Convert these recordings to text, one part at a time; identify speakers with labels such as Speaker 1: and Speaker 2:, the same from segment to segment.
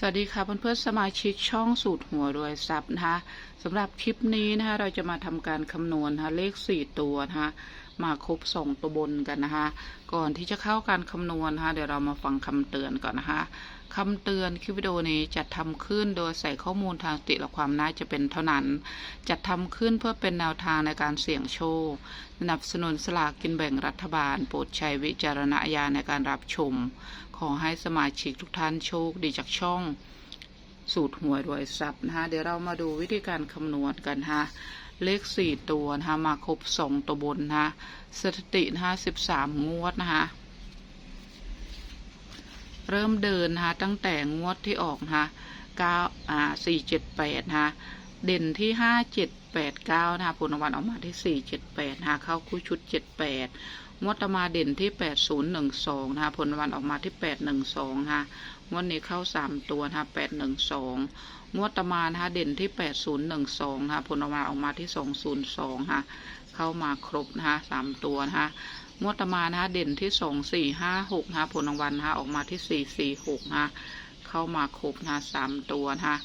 Speaker 1: สวัสดีค่ะเพื่อนๆสมาชิกช่องสูตรหัวรวยทรัพย์นะคะสำหรับคลิปนี้นะคะเราจะมาทำการคำนวณนะคะเลข 4 ตัวนะคะ มาครบ2ตัวบนกันนะคะ ก่อนที่จะเข้าการคำนวณนะคะเดี๋ยวเรามาฟังคำเตือนก่อนนะคะคำเตือนคลิปวิดีโอนี้จัดทำขึ้นโดยใส่ข้อมูลทางสติและความน่าจะเป็นเท่านั้น จัดทำขึ้นเพื่อเป็นแนวทางในการเสี่ยงโชคสนับสนุนสลากกินแบ่งรัฐบาล โปรดใช้วิจารณญาณในการรับชม ขอให้สมาชิกทุกท่านโชคดีจากช่องสูตรหวยรวยทรัพย์นะคะเดี๋ยวเรามาดูวิธีการคำนวณกันนะคะ เลขสี่ตัวนะคะมาครบสองตัวบนนะคะสถิตินะคะสิบสามงวดนะคะเริ่มเดินนะคะตั้งแต่งวดที่ออกนะคะเก้าอ่าสี่เจ็ดแปดนะคะเด่นที่ห้าเจ็ดแปดเก้านะคะผลรางวัลออกมาที่สี่เจ็ดแปดนะคะเข้าคู่ชุดเจ็ดแปดงวดต่อมาเด่นที่แปดศูนย์หนึ่งสองนะคะผลรางวัลออกมาที่แปดหนึ่งสองนะคะงวดนี้เข้าสามตัวนะคะแปดหนึ่งสองงวดตะมานะคะเด่นที่แปดศูนย์หนึ่งสองนะคะผลออกมาออกมาที่สองศูนย์สองค่ะเข้ามาครบนะคะสามตัวนะคะงวดตะมานะคะเด่นที่สองสี่ห้าหกนะคะผลรางวัลนะคะออกมาที่สี่สี่หกนะคะเข้ามาครบนะคะสามตัวนะคะ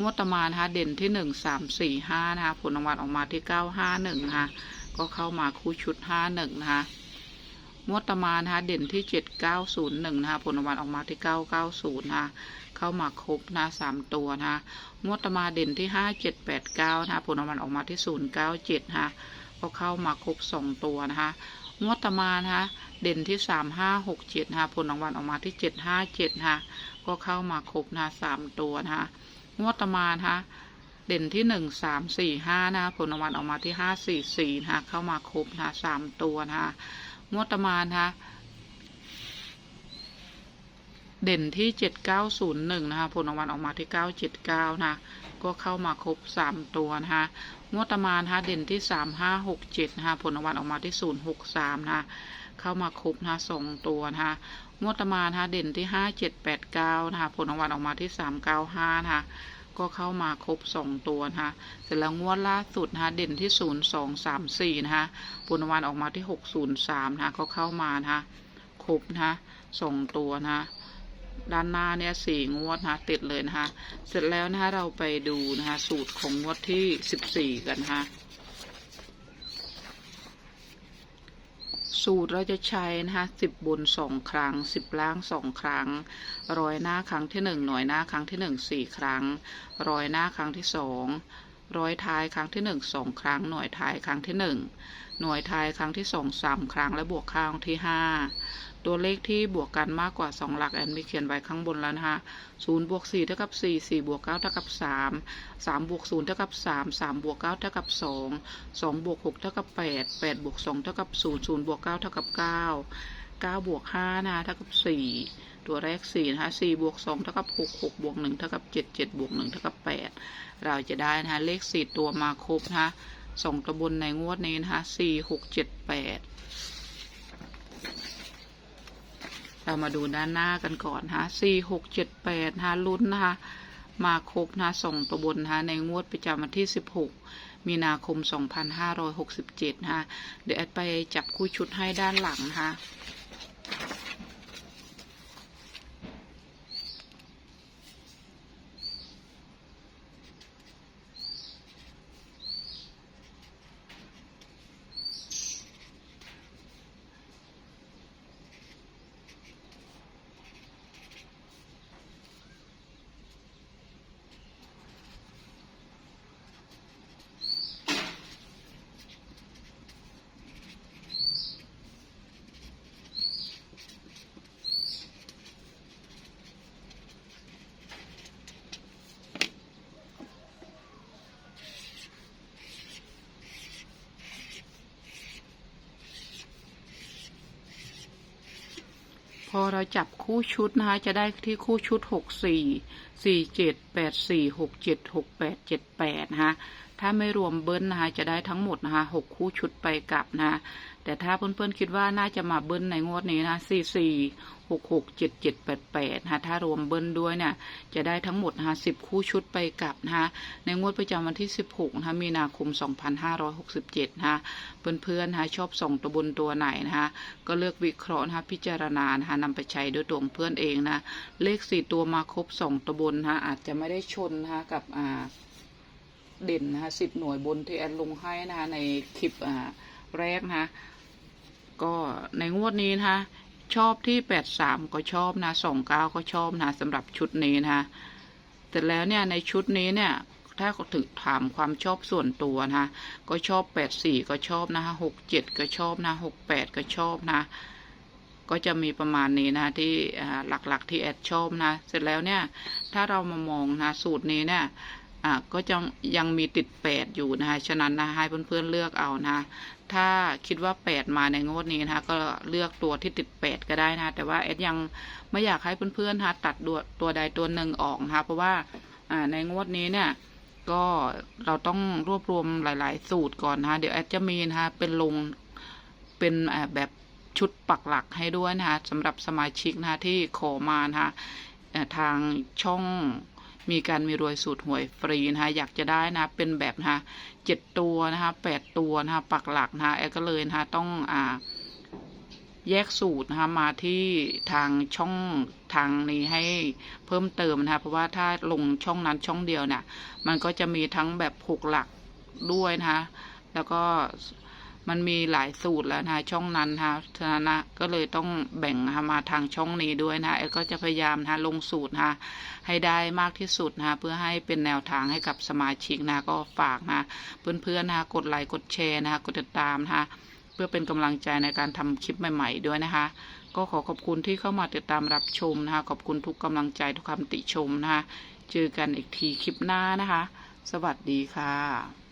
Speaker 1: งวดตมานะคะเด่นที่หนึ่งสามสี่ห้านะคะผลรางวัลออกมาที่เก้าห้าหนึ่งนะคะก็เข้ามาคู่ชุดห้าหนึ่งนะคะงวดตมานะคะเด่นที่เจ็ดเก้าศูนย์หนึ่งนะคะผลรางวัลออกมาที่เก้าเก้าศูนย์นะคะเข้ามาครบนะสามตัวนะคะงวดตมาเด่นที่ห้าเจ็ดแปดเก้านะคะผลรางวัลออกมาที่ศูนย์เก้าเจ็ดนะคะก็เข้ามาครบสองตัวนะคะงวดตมานะคะเด่นที่สามห้าหกเจ็ดนะคะผลรางวัลออกมาที่เจ็ดห้าเจ็ดนะคะก็เข้ามาครบนะสามตัวนะคะ งวดตะมานะคะเด่นที่หนึ่งสามสี่ห้านะคะผลรางวัลออกมาที่ห้าสี่สี่นะคะเข้ามาครบนะสามตัวนะคะงวดประมาณนะคะเด่นที่เจ็ดเก้าศูนย์หนึ่งนะคะ ผลรางวัลออกมาที่เก้าเจ็ดเก้านะ ก็เข้ามาครบสามตัวนะคะงวดประมาณนะคะเด่นที่สามห้าหกเจ็ดนะคะ ผลรางวัลออกมาที่ศูนย์หกสามนะคะ เข้ามาครบนะคะสองตัวนะคะงวดประมาณนะคะเด่นที่ห้าเจ็ดแปดเก้านะคะผลรางวัลออกมาที่สามเก้าห้านะคะก็เข้ามาครบสองตัวนะคะเสร็จแล้วงวดล่าสุดนะคะเด่นที่ศูนย์สองสามสี่นะคะผลรางวัลออกมาที่หกศูนย์สามนะคะก็เข้ามานะคะครบนะคะสองตัวนะคะด้านหน้าเนี่ยสี่งวดนะคะติดเลยนะคะเสร็จแล้วนะคะเราไปดูนะคะสูตรของงวดที่สิบสี่กันนะคะ สูตรเราจะใช้นะคะสิบบนสองครั้งสิบล่างสองครั้ง ร้อยหน้าครั้งที่หนึ่งหน่วยหน้าครั้งที่หนึ่งสี่ครั้ง ร้อยหน้าครั้งที่สองร้อยท้ายครั้งที่หนึ่งสองครั้ง หน่วยท้ายครั้งที่หนึ่งหน่วยท้ายครั้งที่สองสามครั้งและบวกข้างที่ห้า ตัวเลขที่บวกกันมากกว่า 2 หลักแอนมีเขียนไว้ข้างบนแล้วนะคะ0บวก4เท่ากับ 4 4บวก9เท่ากับ 3 3บวก0เท่ากับ 3 3บวก9เท่ากับ 2 2บวก6เท่ากับ 8 8บวก2เท่ากับ 0 0บวก9เท่ากับ 9 9บวก5นะเท่ากับ 4 ตัวแรก4นะคะ4บวก2เท่ากับ6 6บวก1เท่ากับ 7 7บวก1เท่ากับ 8 เราจะได้นะคะเลข 4 ตัวมาครบนะคะสองตะบนในงวดนี้นะคะ4 6 7 8 เรามาดูด้านหน้ากันก่อนฮะสี่หกเจ็ดแปดฮะลุ้นนะคะ มาครบนะส่งตัวบนฮะในงวดประจำวันที่สิบหกมีนาคมสองพันห้าร้อยหกสิบเจ็ดฮะเดี๋ยวแอดไปจับคู่ชุดให้ด้านหลังนะคะ พอเราจับคู่ชุดนะคะ จะได้ที่คู่ชุดหกสี่สี่เจ็ดแปดสี่หกเจ็ดหกแปดเจ็ดแปดนะคะถ้าไม่รวมเบิ้ลนะคะจะได้ทั้งหมดนะคะหกคู่ชุดไปกลับนะคะแต่ถ้าเพื่อนๆคิดว่าน่าจะมาเบิ้ลในงวดนี้นะสี่สี่หกหกเจ็ดเจ็ดแปดแปดนะคะถ้ารวมเบิ้ลด้วยเนี่ยจะได้ทั้งหมดนะคะสิบคู่ชุดไปกลับนะคะในงวดประจำวันที่สิบหกนะคะมีนาคมสองพันห้าร้อยหกสิบเจ็ดนะคะเพื่อนๆนะคะชอบส่งตัวบนตัวไหนนะคะก็เลือกวิเคราะห์นะคะพิจารณานะคะนำไปใช้ด้วยตัวเพื่อนเองนะเลขสี่ตัวมาครบสองตัวบนนะคะอาจจะไม่ได้ชนนะคะกับอ่าเด่นนะคะสิบหน่วยบนที่แอดลงให้นะคะในคลิปอ่าแรกนะคะก็ในงวดนี้นะคะชอบที่แปดสามก็ชอบนะสองเก้าก็ชอบนะสำหรับชุดนี้นะคะแต่แล้วเนี่ยในชุดนี้เนี่ยถ้าถึงถามความชอบส่วนตัวนะคะก็ชอบแปดสี่ก็ชอบนะคะหกเจ็ดก็ชอบนะหกแปดก็ชอบนะ ก็จะมีประมาณนี้นะที่หลักๆที่แอดชอบนะ เสร็จแล้วเนี่ยถ้าเรามามองนะสูตรนี้เนี่ยก็จะยังมีติดแปดอยู่นะคะฉะนั้นนะให้เพื่อนๆเลือกเอานะ ถ้าคิดว่าแปดมาในงวดนี้นะคะก็เลือกตัวที่ติดแปดก็ได้นะ แต่ว่าแอดยังไม่อยากให้เพื่อนๆนะตัดตัวตัวใดตัวหนึ่งออกนะคะเพราะว่าในงวดนี้เนี่ยก็เราต้องรวบรวมหลาย ๆ สูตรก่อนนะเดี๋ยวแอดจะมีนะคะเป็นลงเป็นแบบ ชุดปักหลักให้ด้วยนะคะสำหรับสมาชิกนะคะที่ขอมานะคะทางช่องมีการมีรวยสูตรหวยฟรีนะคะอยากจะได้นะเป็นแบบนะคะเจ็ดตัวนะคะแปดตัวนะคะปักหลักนะคะแอก็เลยนะคะต้องอ่าแยกสูตรนะคะมาที่ทางช่องทางนี้ให้เพิ่มเติมนะคะเพราะว่าถ้าลงช่องนั้นช่องเดียวเนี่ยมันก็จะมีทั้งแบบหกหลักด้วยนะคะแล้วก็ มันมีหลายสูตรแล้วนะช่องนั้นนะคะฉะนั้นนะก็เลยต้องแบ่งนะมาทางช่องนี้ด้วยนะคะแอก็จะพยายามนะลงสูตรนะให้ได้มากที่สุดนะเพื่อให้เป็นแนวทางให้กับสมาชิกนะก็ฝากนะเพื่อนๆนะกดไลค์กดแชร์นะกดติดตามนะคะเพื่อเป็นกำลังใจในการทำคลิปใหม่ๆด้วยนะคะ ก็ขอขอบคุณที่เข้ามาติดตามรับชมนะคะ ขอบคุณทุกกำลังใจทุกคำติชมนะคะ เจอกันอีกทีคลิปหน้านะคะ สวัสดีค่ะ